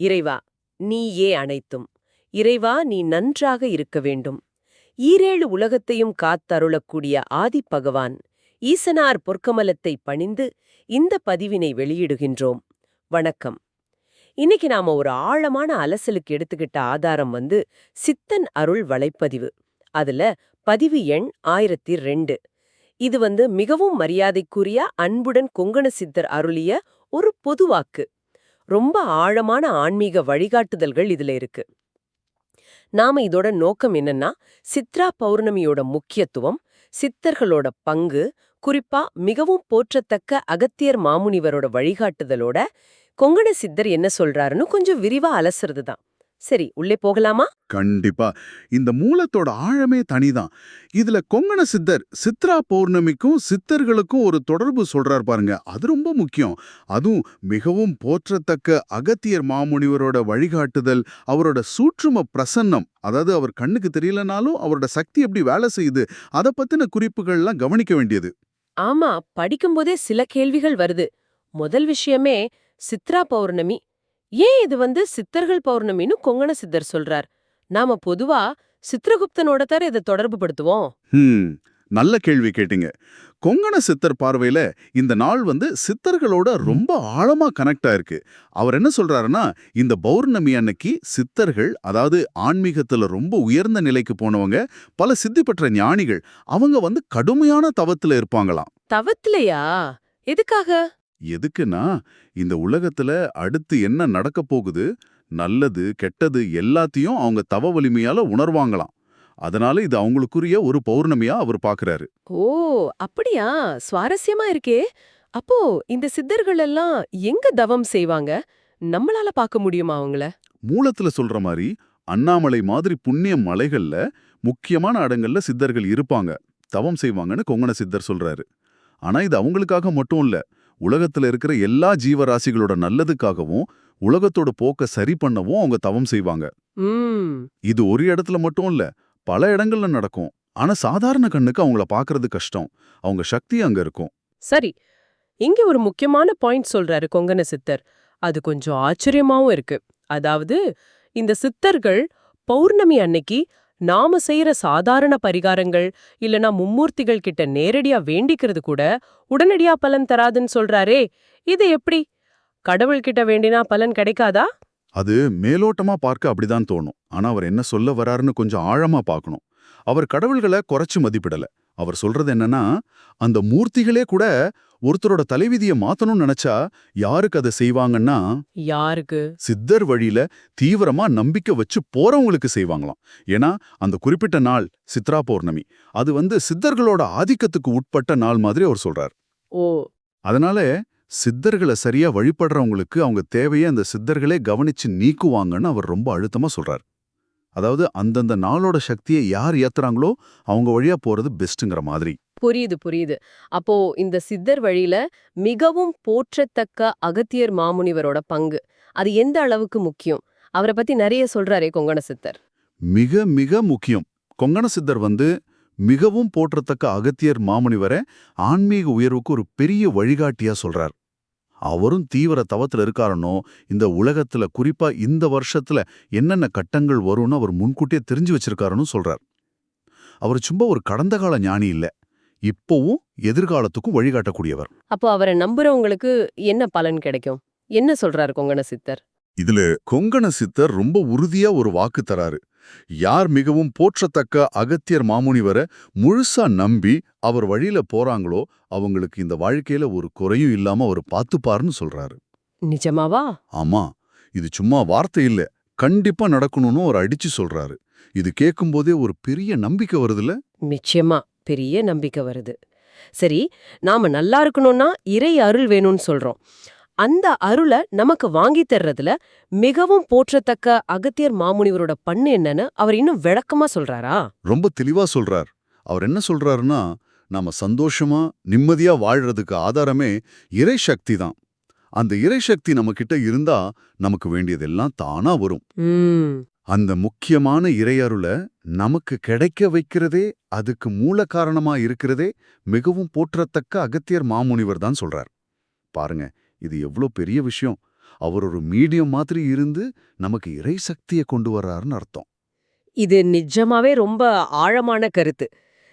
இறைவா நீயே அனைத்தும். இறைவா நீ நன்றாக இருக்க வேண்டும். ஈரேழு உலகத்தையும் காத்தருளக்கூடிய ஆதிப்பகவான் ஈசனார் பொற்கமலத்தை பணிந்து இந்த பதிவினை வெளியிடுகின்றோம். வணக்கம். இன்னைக்கு நாம ஒரு ஆழமான அலசலுக்கு எடுத்துக்கிட்ட ஆதாரம் வந்து சித்தன் அருள் வலைப்பதிவு. அதுல பதிவு எண் ஆயிரத்தி ரெண்டு. இது வந்து மிகவும் மரியாதைக்குரிய அன்புடன் கொங்கண சித்தர் அருளிய ஒரு பொதுவாக்கு ரொம்ப ஆழமான ஆன்மீக வழிகாட்டுதல்கள் இதுல இருக்கு. நாம இதோட நோக்கம் என்னன்னா சித்ரா பௌர்ணமியோட முக்கியத்துவம் சித்தர்களோட பங்கு குறிப்பா மிகவும் போற்றத்தக்க அகத்தியர் மாமுனிவரோட வழிகாட்டுதலோட கொங்கண சித்தர் என்ன சொல்றாருன்னு கொஞ்சம் விரிவா அலசுறது தான் சரி உள்ளே போகலாமா? கண்டிப்பா. இந்த மூலத்தோட ஆழமே தனிதான். இதுல கொங்கண சித்தர் சித்ரா பௌர்ணமிக்கும் சித்தர்களுக்கும் ஒரு தொடர்பு சொல்றார் பாருங்க. அது ரொம்ப முக்கியம். அதுவும் மிகவும் போற்றத்தக்க அகத்தியர் மாமுனிவரோட வழிகாட்டுதல் அவரோட சூற்றும பிரசன்னம் அதாவது அவர் கண்ணுக்கு தெரியலனாலும் அவரோட சக்தி எப்படி வேலை செய்யுது அதை பத்தின குறிப்புகள்லாம் கவனிக்க வேண்டியது. ஆமா படிக்கும்போதே சில கேள்விகள் வருது. முதல் விஷயமே சித்ரா பௌர்ணமி ஏன் இது வந்து சித்தர்கள் பௌர்ணமின்னு கொங்கண சித்தர் சொல்றார்? நாம பொதுவா சித்திரகுப்தனோட தர இதை தொடர்பு படுத்துவோம்? நல்ல கேள்வி கேட்டீங்க. கொங்கண சித்தர் பார்வையில இந்த நாள் வந்து சித்தர்களோட ரொம்ப ஆழமா கனெக்ட் ஆயிருக்கு. அவர் என்ன சொல்றாருன்னா இந்த பௌர்ணமி அன்னைக்கு சித்தர்கள் அதாவது ஆன்மீகத்துல ரொம்ப உயர்ந்த நிலைக்கு போனவங்க பல சித்தி பெற்ற ஞானிகள் அவங்க வந்து கடுமையான தவத்துல இருப்பாங்களாம். தவத்திலையா? எதுக்காக? எதுக்குன்னா இந்த உலகத்துல அடுத்து என்ன நடக்க போகுது? நல்லது கெட்டது எல்லாத்தையும் அவங்க தவ வலிமையால உணர்வாங்களாம். அதனால இது அவங்களுக்குரிய ஒரு பௌர்ணமியா அவர் பாக்குறாரு. ஓ அப்படியா? சுவாரஸ்யமா இருக்கே. அப்போ இந்த சித்தர்கள் எல்லாம் எங்க தவம் செய்வாங்க? நம்மளால பார்க்க முடியுமா அவங்கள? மூலத்துல சொல்ற மாதிரி அண்ணாமலை மாதிரி புண்ணிய மலைகள்ல முக்கியமான இடங்கள்ல சித்தர்கள் இருப்பாங்க. தவம் செய்வாங்கன்னு கொங்கண சித்தர் சொல்றாரு. ஆனா இது அவங்களுக்காக மட்டும் இல்ல. உலகத்துல இருக்கிற எல்லா ஜீவராசிகளோட நல்லதுக்காகவும் உலகத்தோட போக்க சரி பண்ணவும் அவங்க தவம் செய்வாங்க. இது ஒரு இடத்துல மட்டும் இல்ல பல இடங்கள்ல நடக்கும். ஆனா சாதாரண கண்ணுக்கு அவங்கள பாக்குறது கஷ்டம். அவங்க சக்தி அங்க இருக்கும். சரி இங்க ஒரு முக்கியமான பாயிண்ட் சொல்றாரு கொங்கண சித்தர். அது கொஞ்சம் ஆச்சரியமாவும் இருக்கு. அதாவது இந்த சித்தர்கள் பௌர்ணமி அன்னைக்கு நாம செய்யற சாதாரண பரிகாரங்கள் இல்லனா மும்மூர்த்திகள் கிட்ட நேரடியா வேண்டிக்கிறது கூட உடனடியா பலன் தராதுன்னு சொல்றாரே இது எப்படி? கடவுள்கிட்ட வேண்டினா பலன் கிடைக்காதா? அது மேலோட்டமா பார்க்க அப்படிதான் தோணும். ஆனா அவர் என்ன சொல்ல வராருன்னு கொஞ்சம் ஆழமா பார்க்கணும். அவர் கடவுள்களை குறைச்சு மதிப்பிடல. அவர் சொல்றது என்னன்னா அந்த மூர்த்திகளே கூட ஒருத்தரோட தலைவிதியை மாத்தணும்னு நினைச்சா யாருக்கு அதை செய்வாங்கன்னா யாருக்கு? சித்தர் வழியில தீவிரமா நம்பிக்கை வச்சு போறவங்களுக்கு செய்வாங்களாம். ஏன்னா அந்த குறிப்பிட்ட நாள் சித்ரா பௌர்ணமி. அது வந்து சித்தர்களோட ஆதிக்கத்துக்கு உட்பட்ட நாள் மாதிரி அவர் சொல்றார். ஓ. அதனால சித்தர்களை சரியா வழிபடுறவங்களுக்கு அவங்க தேவையை அந்த சித்தர்களே கவனிச்சு நீக்குவாங்கன்னு அவர் ரொம்ப அழுத்தமா சொல்றார். அதாவது அந்தந்த நாளோட சக்தியை யார் ஏத்துறாங்களோ அவங்க வழியா போறது பெஸ்ட்டுங்கிற மாதிரி. புரியுது புரியுது. அப்போ இந்த சித்தர் வழியில மிகவும் போற்றத்தக்க அகத்தியர் மாமுனிவரோட பங்கு. அது எந்த அளவுக்கு முக்கியம்? அவரை பத்தி நிறைய சொல்றாரே கொங்கண சித்தர். மிக மிக முக்கியம். கொங்கண சித்தர் வந்து மிகவும் போற்றத்தக்க அகத்தியர் மாமுனிவரை ஆன்மீக உயர்வுக்கு ஒரு பெரிய வழிகாட்டியா சொல்றார். அவரும் தீவிர தவத்துல இருக்காரனோ இந்த உலகத்துல குறிப்பா இந்த வருஷத்துல என்னென்ன கட்டங்கள் வரும்னு அவர் முன்கூட்டியே தெரிஞ்சு வச்சிருக்காருன்னு சொல்றார். அவர் சும்மா ஒரு கடந்த கால ஞானி இல்ல. இப்போவும் எதிர்காலத்துக்கும் வழிகாட்டக்கூடியவர். அப்போ அவரை நம்புறவங்களுக்கு என்ன பலன் கிடைக்கும்? என்ன சொல்றாரு கொங்கண சித்தர்? இதுல கொங்கண சித்தர் ரொம்ப உறுதியா ஒரு வாக்கு தராரு. யார் மிகவும் போற்றத்தக்க அகத்தியர் மாமுனிவரை முழுசா நம்பி அவர் வழியில போறாங்களோ அவங்களுக்கு இந்த வாழ்க்கையில ஒரு குறையும் இல்லாம அவர் பார்த்துப்பாருன்னு சொல்றாரு. நிஜமாவா? ஆமா. இது சும்மா வார்த்தை இல்ல. கண்டிப்பா நடக்கணும்னு அவர் அடிச்சு சொல்றாரு. இது கேட்கும்போதே ஒரு பெரிய நம்பிக்கை வருதுல்ல? நிச்சயமா. பெரிய நம்பிக்கை வருது. சரி நாம நல்லா இருக்கணும்னா இறை அருள் வேணும்னு சொல்றோம். அந்த அருளை நமக்கு வாங்கி தர்றதுல மிகவும் போற்றத்தக்க அகத்தியர் மாமுனிவரோட பண்ணு என்னன்னு அவர் இன்னும் விளக்கமா சொல்றாரா? ரொம்ப தெளிவா சொல்றார். அவர் என்ன சொல்றாருன்னா நாம சந்தோஷமா நிம்மதியா வாழ்றதுக்கு ஆதாரமே இறை சக்தி தான். அந்த இறை சக்தி நம்ம கிட்ட இருந்தா நமக்கு வேண்டியதெல்லாம் தானா வரும். அந்த முக்கியமான இறையருள நமக்கு கிடைக்க வைக்கிறதே அதுக்கு மூல காரணமா இருக்கிறதே மிகவும் போற்றத்தக்க அகத்தியர் மாமுனிவர் தான் சொல்றார். பாருங்க இது எவ்ளோ பெரிய விஷயம். அவர் ஒரு மீடியம் மாதிரி இருந்து நமக்கு இறை சக்தியை கொண்டு வர்றாருன்னு அர்த்தம். இது நிஜமாவே ரொம்ப ஆழமான கருத்து.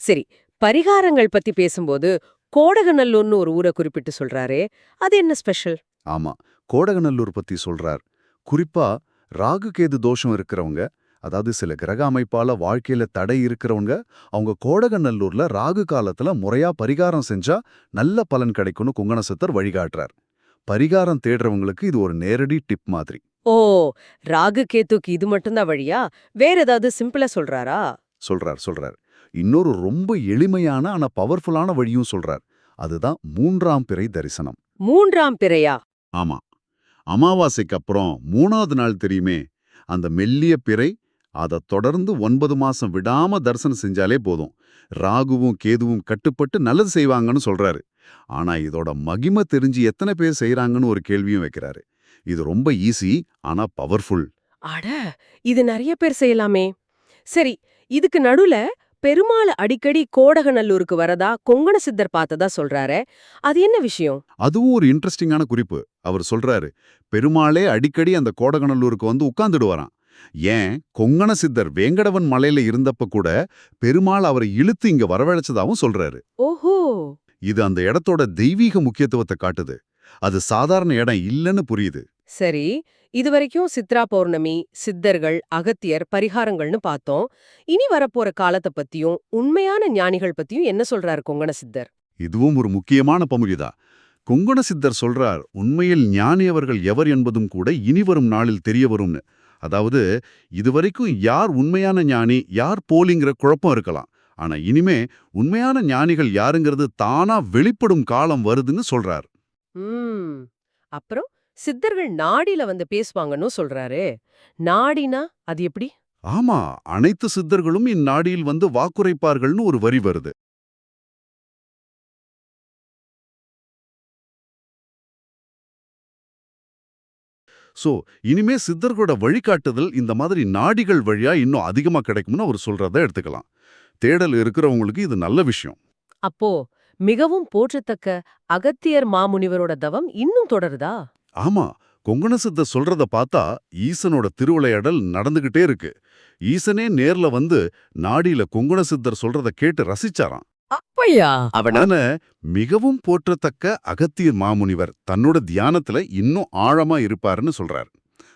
சரி பரிகாரங்கள் பத்தி பேசும்போது கோடகநல்லூர்னு ஒரு ஊரை குறிப்பிட்டு சொல்றாரே அது என்ன ஸ்பெஷல்? ஆமா கோடகநல்லூர் பத்தி சொல்றார். குறிப்பா ராகு கேது தோஷம் இருக்கிறவங்க அதாவது சில கிரக அமைப்பால வாழ்க்கையில தடை இருக்கிறவங்க அவங்க கோடகநல்லூர்ல ராகு காலத்துல முறையா பரிகாரம் செஞ்சா நல்ல பலன் கிடைக்கும்னு குங்கணசித்தர் வழிகாட்டுறார். பரிகாரம் தேடுறவங்களுக்கு இது ஒரு நேரடி டிப் மாதிரி. ஓ ராகு கேத்துக்கு இது மட்டும்தான் வழியா? வேற ஏதாவது சிம்பிளா சொல்றாரா? சொல்றார் சொல்றார். இன்னொரு ரொம்ப எளிமையான ஆனா பவர்ஃபுல்லான வழியும் சொல்றார். அதுதான் மூன்றாம் பிறை தரிசனம். மூன்றாம் பிறையா? ஆமா. அமாவாசைக்கு அப்புறம் மூணாவது நாள் தெரியுமே அந்த மெல்லிய பிறை அதை தொடர்ந்து ஒன்பது மாசம் விடாம தரிசனம் செஞ்சாலே போதும். ராகுவும் கேதுவும் கட்டுப்பட்டு நல்லது செய்வாங்கன்னு சொல்றாரு. ஆனா இதோட மகிமை தெரிஞ்சு எத்தனை பேர் செய்யறாங்கன்னு ஒரு கேள்வியும் வைக்கிறாரு. இது ரொம்ப ஈஸி ஆனா பவர்ஃபுல். அட இது நிறைய பேர் செய்யலாமே. சரி இதுக்கு நடுல பெருமாள் அடிக்கடி கோடகநல்லூருக்கு வரதா கொங்கண சித்தர் பார்த்ததா சொல்றாரே அது என்ன விஷயம்? அதுவும் ஒரு இன்ட்ரெஸ்டிங்கான குறிப்பு. அவர் சொல்றாரு பெருமாளே அடிக்கடி அந்த கோடகநல்லூருக்கு வந்து உட்கார்ந்துடுவாராம். ஏன்? கொங்கண சித்தர் வேங்கடவன் மலையில இருந்தப்ப கூட பெருமாள் அவரை இழுத்து இங்க வரவழைச்சதாவும் சொல்றாரு. ஓஹோ! இது அந்த இடத்தோட தெய்வீக முக்கியத்துவத்தை காட்டுது. அது சாதாரண இடம் இல்லைன்னு புரியுது. சரி இதுவரைக்கும் சித்ரா பௌர்ணமி சித்தர்கள் அகத்தியர் பரிகாரங்கள்னு பார்த்தோம். இனி வரப்போற காலத்தை பத்தியும் உண்மையான ஞானிகள் பத்தியும் என்ன சொல்றாரு கொங்கண சித்தர்? இதுவும் ஒரு முக்கியமான பமுகிதா கொங்கண சித்தர் சொல்றார் உண்மையில் ஞானி அவர்கள் எவர் என்பதும் கூட இனிவரும் நாளில் தெரிய வரும்னு. அதாவது இதுவரைக்கும் யார் உண்மையான ஞானி யார் போலிங்கிற குழப்பம் இருக்கலாம். ஆனா இனிமே உண்மையான ஞானிகள் யாருங்கிறது தானா வெளிப்படும் காலம் வருதுன்னு சொல்றார். அப்புறம்? சித்தர்கள் நாடில வந்து பேசுவாங்கன்னு சொல்றாரு. நாடினா அது எப்படி? ஆமா அனைத்து சித்தர்களும் இந்நாடியில் வந்து வாக்குரைப்பார்கள்னு ஒரு வரி வருது. சோ இனிமே சித்தர்களோட வழிகாட்டுதல் இந்த மாதிரி நாடிகள் வழியா இன்னும் அதிகமா கிடைக்கும்னு அவர் சொல்றத எடுத்துக்கலாம். தேடல் இருக்கிறவங்களுக்கு இது நல்ல விஷயம். அப்போ மிகவும் போற்றத்தக்க அகத்தியர் மாமுனிவரோட தவம் இன்னும் தொடருதா? ஆமா கொங்கண சித்தர் சொல்றத பார்த்தா ஈசனோட திருவிளையாடல் நடந்துகிட்டே இருக்கு. ஈசனே நேர்ல வந்து நாடியில கொங்கண சித்தர் சொல்றத கேட்டு ரசிச்சாராம். அப்பையா அவனான மிகவும் போற்றத்தக்க அகத்தியர் மாமுனிவர் தன்னோட தியானத்துல இன்னும் ஆழமா இருப்பாருன்னு சொல்றார்.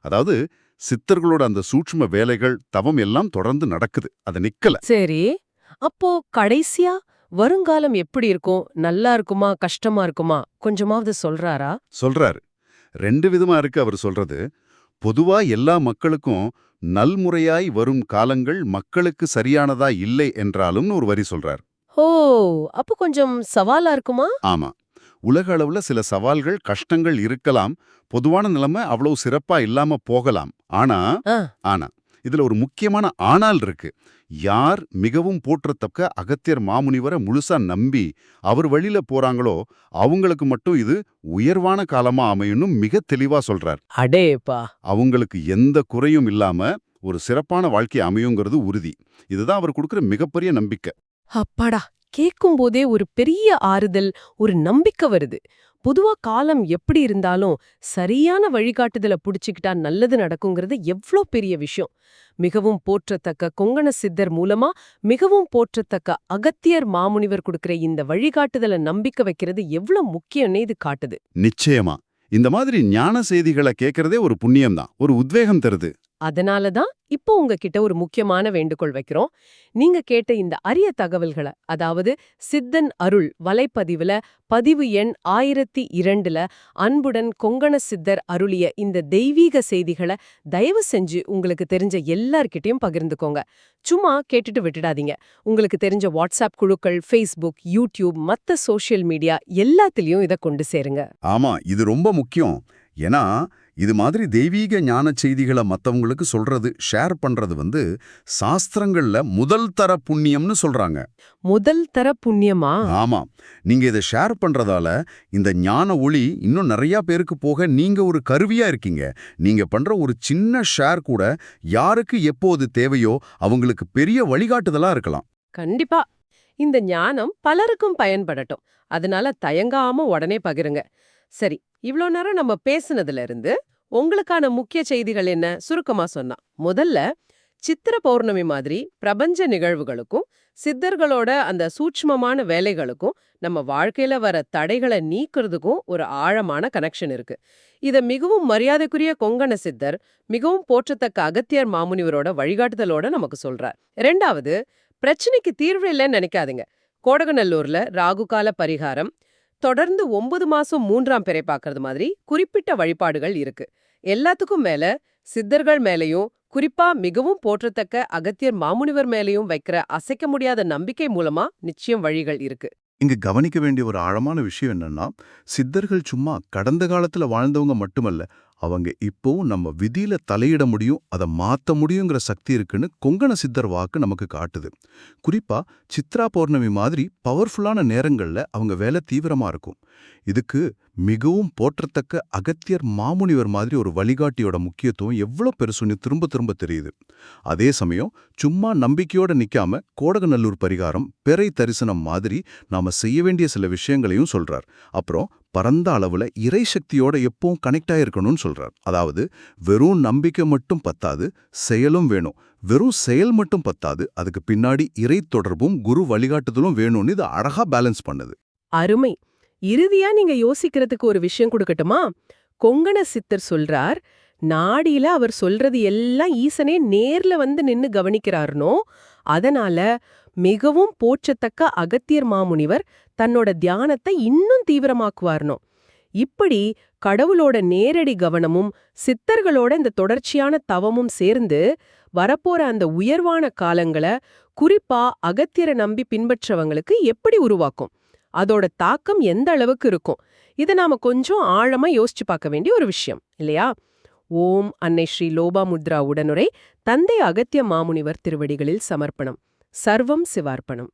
அதாவது சித்தர்களோட அந்த சூட்சும வேலைகள் தவம் எல்லாம் தொடர்ந்து நடக்குது. அது நிக்கல. சரி அப்போ கடைசியா வருங்காலம் எப்படி இருக்கும்? நல்லா இருக்குமா? கஷ்டமா இருக்குமா? கொஞ்சமாவது சொல்றாரா? சொல்றாரு. ரெண்டு விதமா இருக்கு அவர் சொல்றது. பொதுவா எல்லா மக்களுக்கும் நல்முறையாய் வரும் காலங்கள் மக்களுக்கு சரியானதா இல்லை என்றாலும்னு ஒரு வரி சொல்றார். ஓ அப்ப கொஞ்சம் சவாலா இருக்குமா? ஆமா. உலக அளவுல சில சவால்கள் கஷ்டங்கள் இருக்கலாம். பொதுவான நிலைமை அவ்வளவு சிறப்பா இல்லாம போகலாம். ஆனா. ஆனா இதுல ஒரு முக்கியமான ஆனால் இருக்கு. யார் மிகவும் போற்றத்தக்க அகத்தியர் மாமுனிவரை முழுசா நம்பி அவர் வழியில போறாங்களோ அவங்களுக்கு மட்டும் இது உயர்வான காலமா அமையும்னு மிக தெளிவா சொல்றார். அடேப்பா. அவங்களுக்கு எந்த குறையும் இல்லாம ஒரு சிறப்பான வாழ்க்கை அமையுங்கிறது உறுதி. இதுதான் அவர் கொடுக்கிற மிகப்பெரிய நம்பிக்கை. அப்பாடா கேட்கும் போதே ஒரு பெரிய ஆறுதல் ஒரு நம்பிக்கை வருது. பொதுவா காலம் எப்படி இருந்தாலும் சரியான வழிகாட்டுதல புடிச்சுக்கிட்டா நல்லது நடக்குங்கிறது எவ்ளோ பெரிய விஷயம். மிகவும் போற்றத்தக்க கொங்கண சித்தர் மூலமா மிகவும் போற்றத்தக்க அகத்தியர் மாமுனிவர் கொடுக்கிற இந்த வழிகாட்டுதல நம்பிக்கை வைக்கிறது எவ்ளோ முக்கியம்னு இது காட்டுது. நிச்சயமா. இந்த மாதிரி ஞான செய்திகளை கேட்கறதே ஒரு புண்ணியம்தான். ஒரு உத்வேகம் தருது. அதனால தான் இப்போ உங்ககிட்ட ஒரு முக்கியமான வேண்டுகோள் வைக்கிறோம். நீங்க கேட்ட இந்த அரிய தகவல்களை அதாவது சித்தன் அருள் வலைப்பதிவுல பதிவு எண் ஆயிரத்தி இரண்டுல அன்புடன் கொங்கண சித்தர் அருளிய இந்த தெய்வீக செய்திகளை தயவு செஞ்சு உங்களுக்கு தெரிஞ்ச எல்லார்கிட்டயும் பகிர்ந்துக்கோங்க. சும்மா கேட்டுட்டு விட்டுடாதீங்க. உங்களுக்கு தெரிஞ்ச வாட்ஸ்அப் குழுக்கள் ஃபேஸ்புக் யூடியூப் மத்த சோஷியல் மீடியா எல்லாத்துலயும் இதை கொண்டு சேருங்க. ஆமா இது ரொம்ப முக்கியம். ஏன்னா இது மாதிரி தெய்வீக ஞான செய்திகளை மத்தவங்களுக்கு சொல்றது ஷேர் பண்றது வந்து சாஸ்திரங்கள்ல முதல் தர புண்ணியம்னு சொல்றாங்க. முதல் தர புண்ணியமா? ஆமா. நீங்க இதை ஷேர் பண்றதால இந்த ஞான ஒளி இன்னும் நிறைய பேருக்கு போக நீங்க ஒரு கருவியா இருக்கீங்க. நீங்க பண்ற ஒரு சின்ன ஷேர் கூட யாருக்கு எப்போது தேவையோ அவங்களுக்கு பெரிய வழிகாட்டுதலா இருக்கலாம். கண்டிப்பா. இந்த ஞானம் பலருக்கும் பயன்படட்டும். அதனால தயங்காம உடனே பகிருங்க. சரி இவ்ளோ நேரம் நம்ம பேசுனதுல இருந்து உங்களுக்கான முக்கிய செய்திகள் என்ன? சுருக்கமா சொன்னா. முதல்ல சித்திர பௌர்ணமி மாதிரி பிரபஞ்ச நிகழ்வுகளுக்கும் சித்தர்களோட அந்த சூட்சமமான வேலைகளுக்கும் நம்ம வாழ்க்கையில வர தடைகளை நீக்கிறதுக்கும் ஒரு ஆழமான கனெக்ஷன் இருக்கு. இத மிகவும் மரியாதைக்குரிய கொங்கண சித்தர் மிகவும் போற்றத்தக்க அகத்தியர் மாமுனிவரோட வழிகாட்டுதலோட நமக்கு சொல்றார். ரெண்டாவது பிரச்சனைக்கு தீர்வு இல்லைன்னு நினைக்காதீங்க. கோடகநல்லூர்ல ராகுகால பரிகாரம் தொடர்ந்து ஒன்பது மாசம் மூன்றாம் பிறை பார்க்கறது மாதிரி குறிப்பிட்ட வழிபாடுகள் இருக்கு. எல்லாத்துக்கும் மேல சித்தர்கள் மேலயும் குறிப்பா மிகவும் போற்றத்தக்க அகத்தியர் மாமுனிவர் மேலயும் வைக்கிற அசைக்க முடியாத நம்பிக்கை மூலமா நிச்சயம் வழிகள் இருக்கு. இங்க கவனிக்க வேண்டிய ஒரு ஆழமான விஷயம் என்னன்னா சித்தர்கள் சும்மா கடந்த காலத்துல வாழ்ந்தவங்க மட்டுமல்ல அவங்க இப்போவும் நம்ம விதியில தலையிட முடியும் அதை மாத்த முடியுங்கிற சக்தி இருக்குன்னு கொங்கண சித்தர் வாக்கு நமக்கு காட்டுது. குறிப்பா சித்ரா பௌர்ணமி மாதிரி பவர்ஃபுல்லான நேரங்கள்ல அவங்க வேலை தீவிரமா இருக்கும். இதுக்கு மிகவும் போற்றத்தக்க அகத்தியர் மாமுனிவர் மாதிரி ஒரு வழிகாட்டியோட முக்கியத்துவம் எவ்வளோ பெருசுன்னு திரும்ப திரும்ப தெரியுது. அதே சமயம் சும்மா நம்பிக்கையோட நிக்காம கோடகநல்லூர் பரிகாரம் பிறை தரிசனம் மாதிரி நாம செய்ய வேண்டிய சில விஷயங்களையும் சொல்கிறார் அப்புறம் பரந்த அளவுல இறை சக்தியோட எப்பவும் கனெக்ட் ஆயிருக்கணும்னு சொல்றார். அதாவது வெறும் நம்பிக்கை மட்டும் பத்தாது செயலும் வேணும். வெறும் செயல் மட்டும் பத்தாது அதுக்கு பின்னாடி இறை தொடர்பும் குரு வழிகாட்டுதலும் வேணும்னு இது அழகா பேலன்ஸ் பண்ணுது. அருமை. இறுதியா நீங்க யோசிக்கிறதுக்கு ஒரு விஷயம் கொடுக்கட்டுமா? கொங்கண சித்தர் சொல்றார் நாடியில அவர் சொல்றது எல்லாம் ஈசனே நேர்ல வந்து நின்னு கவனிக்கிறாருனோ அதனால மிகவும் போற்றத்தக்க அகத்தியர் மாமுனிவர் தன்னோட தியானத்தை இன்னும் தீவிரமாக்குவார்னோ? இப்படி கடவுளோட நேரடி கவனமும் சித்தர்களோட இந்த தொடர்ச்சியான தவமும் சேர்ந்து வரப்போற அந்த உயர்வான காலங்களை குறிப்பா அகத்தியரை நம்பி பின்பற்றவங்களுக்கு எப்படி உருவாக்கும்? அதோட தாக்கம் எந்த அளவுக்கு இருக்கும்? இதை நாம கொஞ்சம் ஆழமா யோசிச்சு பார்க்க வேண்டிய ஒரு விஷயம் இல்லையா? ஓம் அன்னை ஸ்ரீ லோபா முத்ரா உடனுரை தந்தை அகத்திய மாமுனிவர் திருவடிகளில் சமர்ப்பணம். சர்வம் சிவார்ப்பணம்.